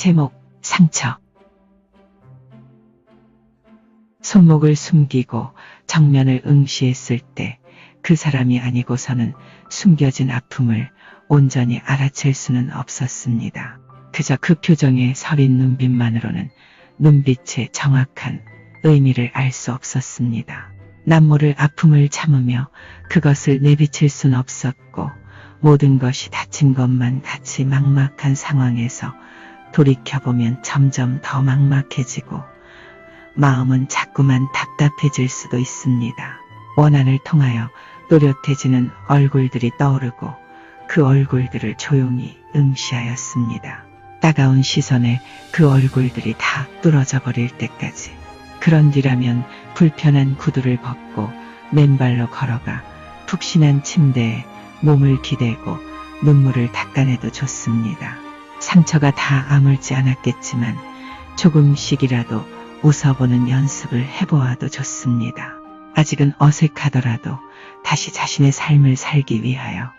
제목, 상처. 손목을 숨기고 정면을 응시했을 때 그 사람이 아니고서는 숨겨진 아픔을 온전히 알아챌 수는 없었습니다. 그저 그 표정의 서린 눈빛만으로는 눈빛의 정확한 의미를 알 수 없었습니다. 남모를 아픔을 참으며 그것을 내비칠 순 없었고 모든 것이 닫힌 것만 같이 막막한 상황에서 돌이켜보면 점점 더 막막해지고 마음은 자꾸만 답답해질 수도 있습니다. 원한을 통하여 또렷해지는 얼굴들이 떠오르고 그 얼굴들을 조용히 응시하였습니다. 따가운 시선에 그 얼굴들이 다 뚫어져 버릴 때까지. 그런 뒤라면 불편한 구두를 벗고 맨발로 걸어가 푹신한 침대에 몸을 기대고 눈물을 닦아내도 좋습니다. 상처가 다 아물지 않았겠지만 조금씩이라도 웃어보는 연습을 해보아도 좋습니다. 아직은 어색하더라도 다시 자신의 삶을 살기 위하여